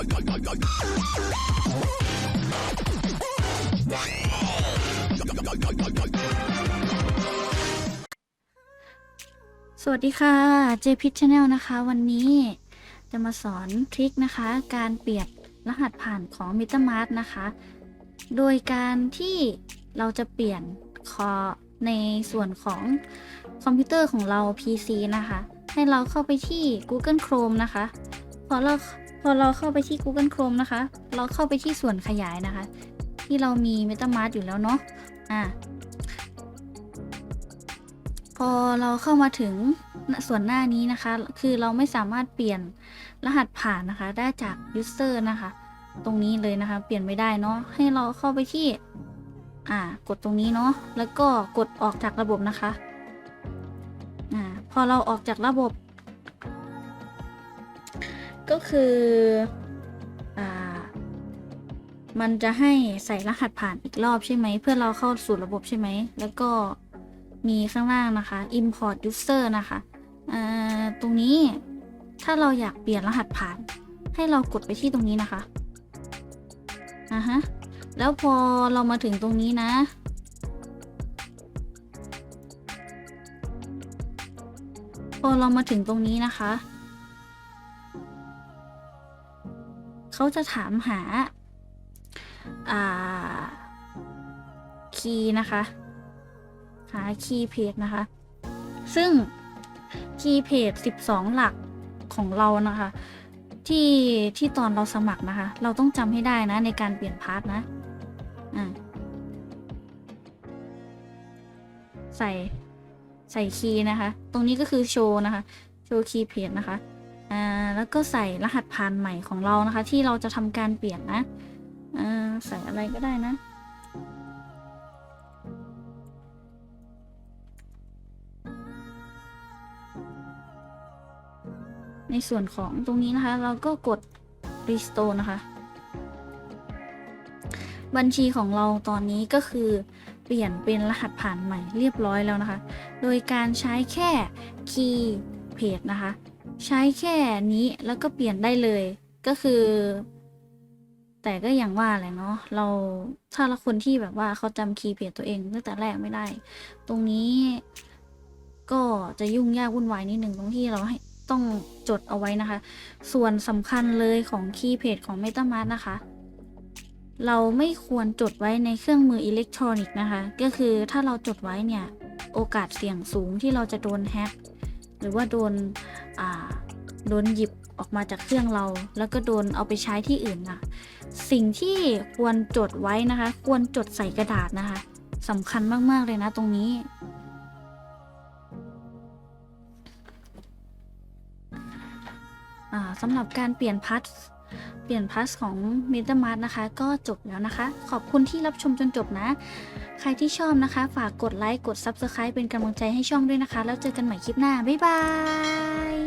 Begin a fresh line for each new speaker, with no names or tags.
สวัสดีค่ะเจพิชชาแนลนะคะ วันนี้จะมาสอนทริคนะคะ การเปลี่ยนรหัสผ่านของ MetaMask นะคะ โดยการที่เราจะเปลี่ยนคอในส่วนของคอมพิวเตอร์ของเรา PC นะคะ ให้เราเข้าไปที่ Google Chrome นะคะ พอเรา พอเราเข้าไปที่ Google Chrome นะคะ เราเข้าไปที่ส่วนขยายนะคะ ที่เรามี MetaMask อยู่แล้วเนาะอะพอเราเข้ามาถึงส่วนหน้านี้นะคะ คือเราไม่สามารถเปลี่ยนรหัสผ่านนะคะ ได้จาก user นะคะ ตรงนี้เลยนะคะ เปลี่ยนไม่ได้เนาะให้เราเข้าไปที่อ่ากดตรงนี้เนาะแล้วก็กดออกจากระบบนะคะอ่าพอเราออกจากระบบ ก็คืออ่ามันจะให้ใส่รหัสผ่านอีกรอบใช่ไหม เพื่อเราเข้าสู่ระบบใช่ไหม แล้วก็มีข้างล่างนะคะ import user นะคะตรงนี้ถ้าเราอยากเปลี่ยนรหัสผ่าน ให้เรากดไปที่ตรงนี้นะคะอ่าฮะแล้วพอเรามาถึงตรงนี้นะ พอเรามาถึงตรงนี้นะคะ เขาจะถามหาคีย์นะคะ หาคีย์เพจนะคะ ซึ่งคีย์เพจ12 หลักของเรานะคะ ที่ที่ตอนเราสมัครนะคะ เราต้องจำให้ได้นะในการเปลี่ยนพาร์ทนะอ่าใส่ใส่คีย์นะคะ ตรงนี้ก็คือโชว์นะคะ โชว์คีย์เพจนะคะ อ่าแล้วก็ใส่รหัสผ่านใหม่ของเรานะคะ ที่เราจะทำการเปลี่ยนนะอ่าใส่อะไรก็ได้นะในส่วนของตรงนี้นะคะ เราก็กด restore นะคะ บัญชีของเราตอนนี้ก็คือเปลี่ยนเป็นรหัสผ่านใหม่เรียบร้อยแล้วนะคะ โดยการใช้แค่ key page นะคะ ใช้แค่นี้แล้วก็เปลี่ยนได้เลย ก็คือ แต่ก็อย่างว่าแหละเนาะเราถ้าละคนที่แบบว่าเขาจำคีย์เพจตัวเองตั้งแต่แรกไม่ได้ ตรงนี้ก็จะยุ่งยากวุ่นวายนิดหนึ่งตรงที่เราให้ต้องจดเอาไว้นะคะ ส่วนสำคัญเลยของคีย์เพจของ MetaMask นะคะ เราไม่ควรจดไว้ในเครื่องมืออิเล็กทรอนิกส์นะคะ ก็คือถ้าเราจดไว้เนี่ย โอกาสเสี่ยงสูงที่เราจะโดนแฮ็ก หรือว่าโดนอ่าโดนหยิบออกมาจากเครื่องเรา แล้วก็โดนเอาไปใช้ที่อื่นนะสิ่งที่ควรจดไว้นะคะ ควรจดใส่กระดาษนะคะสำคัญมากๆเลยนะตรงนี้อ่าสำหรับการเปลี่ยนพัท ปลี่ยนพาสของ MetaMask นะคะ ก็จบแล้วนะคะ ขอบคุณที่รับชมจนจบนะ ใครที่ชอบนะคะ ฝากกดไลค์ กด Subscribe เป็นกำลังใจให้ช่องด้วยนะคะ แล้วเจอกันใหม่คลิปหน้า บ๊ายบาย